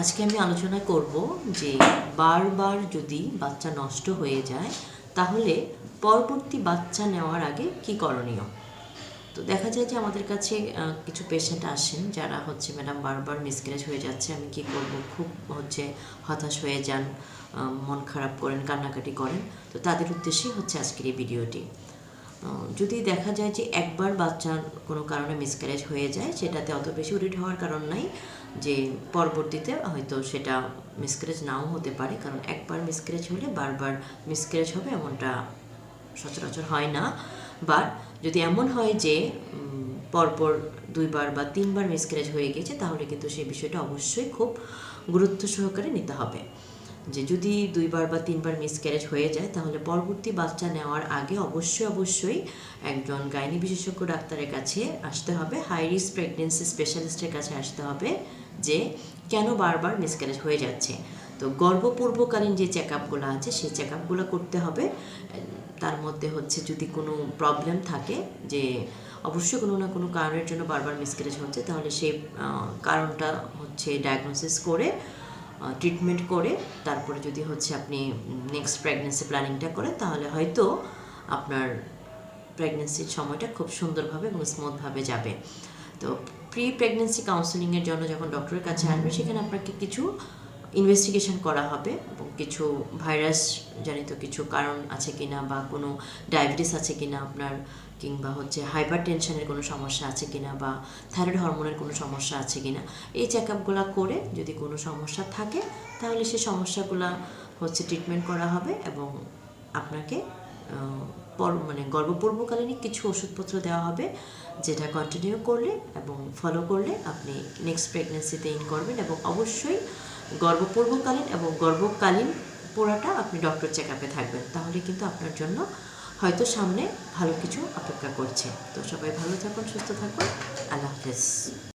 আজকে আমি আলোচনা করব যে বারবার যদি বাচ্চা নষ্ট হয়ে যায়, তাহলে পরবর্তী বাচ্চা নেওয়ার আগে কি করণীয়? তো দেখা যায় যে আমাদের কাছে কিছু পেশেন্ট আসেন যারা হচ্ছে, ম্যাডাম, বারবার মিসক্যারেজ হয়ে যাচ্ছে, আমি কি করব? খুব হচ্ছে হতাশ হয়ে যান মন খারাপ করেন, কান্নাকাটি করেন। তো তাদের উদ্দেশ্যেই হচ্ছে আজকের এই ভিডিওটি যদি দেখা যায় যে একবার বাচ্চার কোনো কারণে মিসক্যারেজ হয়ে যায়, সেটাতে অত বেশি উরিট হওয়ার কারণ নাই যে পরবর্তীতে হয়তো সেটা মিসক্যারেজ নাও হতে পারে। কারণ একবার মিসক্যারেজ হলে বারবার মিসক্যারেজ হবে এমনটা সচরাচর হয় না। বা যদি এমন হয় যে পরপর দুইবার বা তিনবার মিসক্যারেজ হয়ে গেছে, তাহলে কিন্তু সেই বিষয়টা অবশ্যই খুব গুরুত্ব সহকারে নিতে হবে। যে যদি দুইবার বা তিনবার মিসক্যারেজ হয়ে যায়, তাহলে পরবর্তী বাচ্চা নেওয়ার আগে অবশ্যই অবশ্যই একজন গাইনি বিশেষজ্ঞ ডাক্তারের কাছে আসতে হবে। হাই রিস্ক প্রেগনেন্সি স্পেশালিস্টের কাছে আসতে হবে যে কেন বারবার মিসক্যারেজ হয়ে যাচ্ছে। তো গর্ভপূর্বকালীন যে চেক আপগুলো আছে, সেই চেক আপগুলো করতে হবে। তার মধ্যে হচ্ছে যদি কোনো প্রবলেম থাকে যে অবশ্যই কোনো না কোনো কারণের জন্য বারবার মিসক্যারেজ হচ্ছে, তাহলে সেই কারণটা হচ্ছে ডায়াগনোসিস করে ট্রিটমেন্ট করে তারপরে যদি হচ্ছে আপনি নেক্সট প্রেগনেন্সি প্ল্যানিংটা করেন তাহলে হয়তো আপনার প্রেগনেন্সির সময়টা খুব সুন্দরভাবে এবং স্মুথভাবে যাবে। তো প্রি প্রেগনেন্সি কাউন্সেলিংয়ের জন্য যখন ডক্টরের কাছে আসবে সেখানে আপনাকে কিছু ইনভেস্টিগেশন করা হবে এবং কিছু ভাইরাস জনিত কিছু কারণ আছে কিনা বা কোনো ডায়াবেটিস আছে কিনা আপনার কিংবা হচ্ছে হাইপার টেনশনের কোনো সমস্যা আছে কিনা বা থাইরয়েড হরমোনের কোনো সমস্যা আছে কিনা, এই চেক আপগুলো করে যদি কোনো সমস্যা থাকে তাহলে সেই সমস্যাগুলো হচ্ছে ট্রিটমেন্ট করা হবে এবং আপনাকে পর মানে গর্ভপূর্বকালীনই কিছু ওষুধপত্র দেওয়া হবে যেটা কন্টিনিউ করলে এবং ফলো করলে আপনি নেক্সট প্রেগনেন্সিতে ইন করবেন এবং অবশ্যই গর্ভপূর্বকালীন এবং গর্ভকালীন পোড়াটা আপনি ডক্টর চেক আপে থাকবেন। তাহলে কিন্তু আপনার জন্য হয়তো সামনে ভালো কিছু অপেক্ষা করছে। তো সবাই ভালো থাকুন, সুস্থ থাকুন। আল্লাহ হাফেজ।